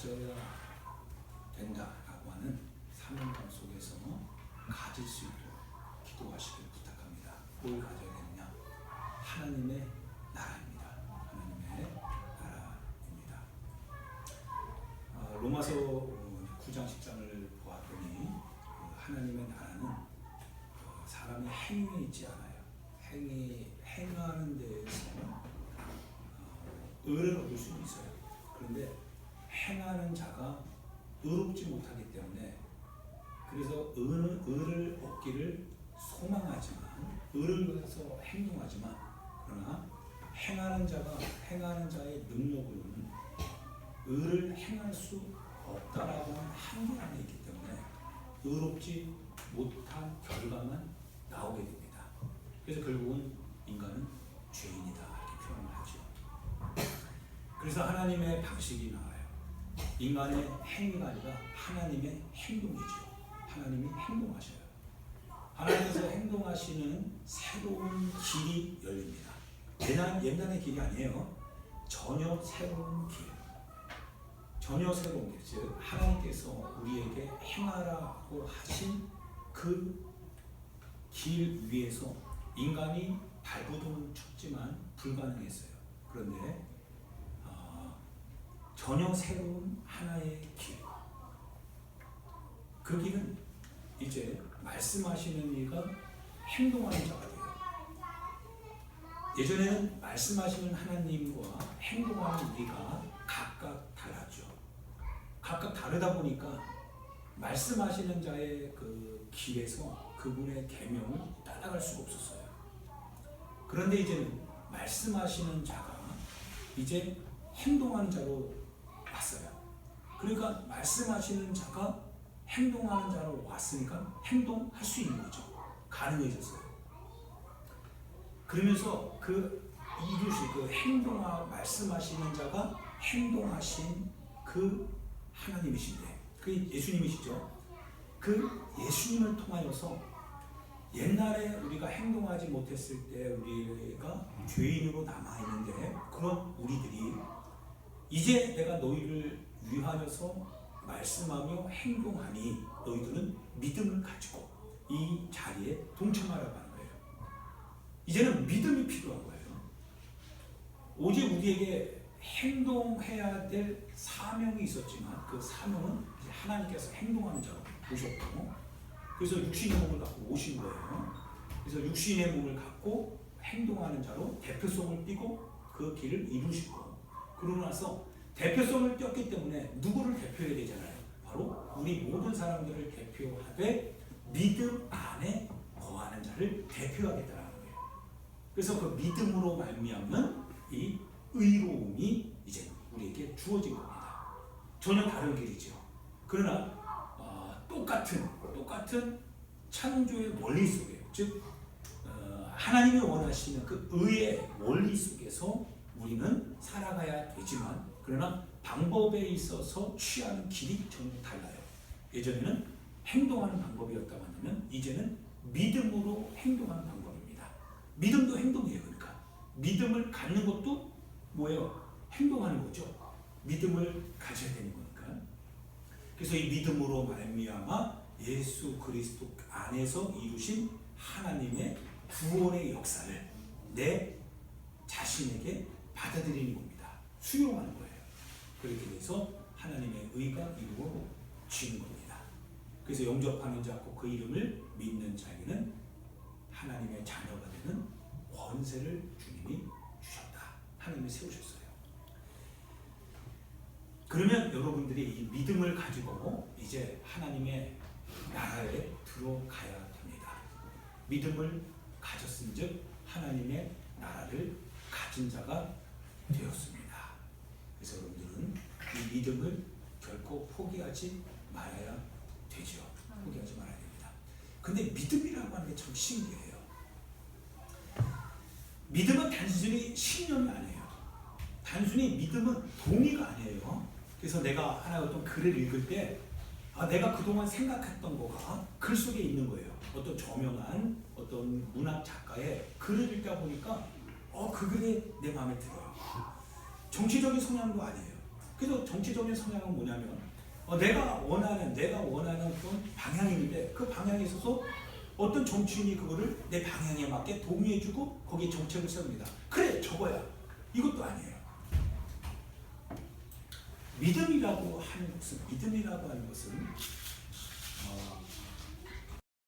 가져야 된다라고 하는 사명감 속에서 가질 수 있도록 기도하시길 부탁합니다. 뭘 가져야 되느냐? 하나님의 나라입니다. 하나님의 나라입니다. 아, 로마서 9장 10장을 보았더니 그 하나님의 나라는 어, 사람이 행위에 있지 않아요. 행위 행하는 데에서 어, 의를 얻을 수는 있어요. 그런데 행하는 자가 의롭지 못하기 때문에 그래서 의는 의를 얻기를 소망하지만 의를 위해서 행동하지만 그러나 행하는 자가 행하는 자의 능력으로는 의를 행할 수 없다라고 하는 한계 안에 있기 때문에 의롭지 못한 결과만 나오게 됩니다. 그래서 결국은 인간은 죄인이다 이렇게 표현을 하죠. 그래서 하나님의 방식이 나와요. 인간의 행위가 아니라 하나님의 행동이죠. 하나님이 행동하셔요. 하나님께서 행동하시는 새로운 길이 열립니다. 옛날, 옛날의 길이 아니에요. 전혀 새로운 길. 전혀 새로운 길. 즉, 하나님께서 우리에게 행하라고 하신 그 길 위에서 인간이 발부동을 쳤지만 불가능했어요. 그런데 어, 전혀 새로운 하나의 길. 그 길은 이제 말씀하시는 이가 행동하는 자가 돼요. 예전에는 말씀하시는 하나님과 행동하는 우리가 각각 달랐죠. 각각 다르다 보니까 말씀하시는 자의 그 길에서 그분의 계명을 따라갈 수가 없었어요. 그런데 이제는 말씀하시는 자가 이제 행동하는 자로 왔어요. 그러니까 말씀하시는 자가 행동하는 자로 왔으니까 행동할 수 있는 거죠. 가능해졌어요. 그러면서 그 이루시 그 행동하 말씀하시는 자가 행동하신 그 하나님이신데 그 예수님이시죠. 그 예수님을 통하여서 옛날에 우리가 행동하지 못했을 때 우리가 죄인으로 남아 있는데 그런 우리들이 이제 내가 너희를 위하여서 말씀하며 행동하니 너희들은 믿음을 가지고 이 자리에 동참하라고 하는 거예요. 이제는 믿음이 필요한 거예요. 오직 우리에게 행동해야 될 사명이 있었지만 그 사명은 하나님께서 행동하는 자로 보셨고 그래서 육신의 몸을 갖고 오신 거예요. 그래서 육신의 몸을 갖고 행동하는 자로 대표성을 띠고 그 길을 이루시고 그러고 나서 대표성을 띄었기 때문에 누구를 대표해야 되잖아요. 바로 우리 모든 사람들을 대표하되 믿음 안에 거하는 자를 대표하겠다라는 거예요. 그래서 그 믿음으로 말미암는 이 의로움이 이제 우리에게 주어진 겁니다. 전혀 다른 길이죠. 그러나 어, 똑같은 똑같은 창조의 원리 속에 즉 어, 하나님이 원하시는 그 의의 원리 속에서 우리는 살아가야 되지만 그러나 방법에 있어서 취하는 길이 전혀 달라요. 예전에는 행동하는 방법이었다고 하면 이제는 믿음으로 행동하는 방법입니다. 믿음도 행동이에요. 그러니까 믿음을 갖는 것도 뭐예요? 행동하는 거죠. 믿음을 가져야 되는 거니까. 그래서 이 믿음으로 말미암아 예수 그리스도 안에서 이루신 하나님의 구원의 역사를 내 자신에게 받아들이는 겁니다. 수용하는 거예요. 그렇게 돼서 하나님의 의가 이루어지는 겁니다. 그래서 영접하는 자고 그 이름을 믿는 자에게는 하나님의 자녀가 되는 권세를 주님이 주셨다. 하나님이 세우셨어요. 그러면 여러분들이 이 믿음을 가지고 이제 하나님의 나라에 들어가야 됩니다. 믿음을 가졌은즉 하나님의 나라를 가진 자가 되었습니다. 그래서 여러분들은 이 믿음을 결코 포기하지 말아야 되죠. 포기하지 말아야 됩니다. 근데 믿음이라고 하는 게 참 신기해요. 믿음은 단순히 신념이 아니에요. 단순히 믿음은 동의가 아니에요. 그래서 내가 하나 어떤 글을 읽을 때 아, 내가 그동안 생각했던 거가 글 속에 있는 거예요. 어떤 저명한 어떤 문학 작가의 글을 읽다 보니까 어, 그 글이 내 마음에 들어요. 정치적인 성향도 아니에요. 그래서 정치적인 성향은 뭐냐면 어, 내가 원하는 내가 원하는 방향이 있는데 그 방향에 있어서 어떤 정치인이 그거를 내 방향에 맞게 동의해주고 거기에 정책을 세웁니다. 그래 저거야. 이것도 아니에요. 믿음이라고 하는 것은 믿음이라고 하는 것은 어,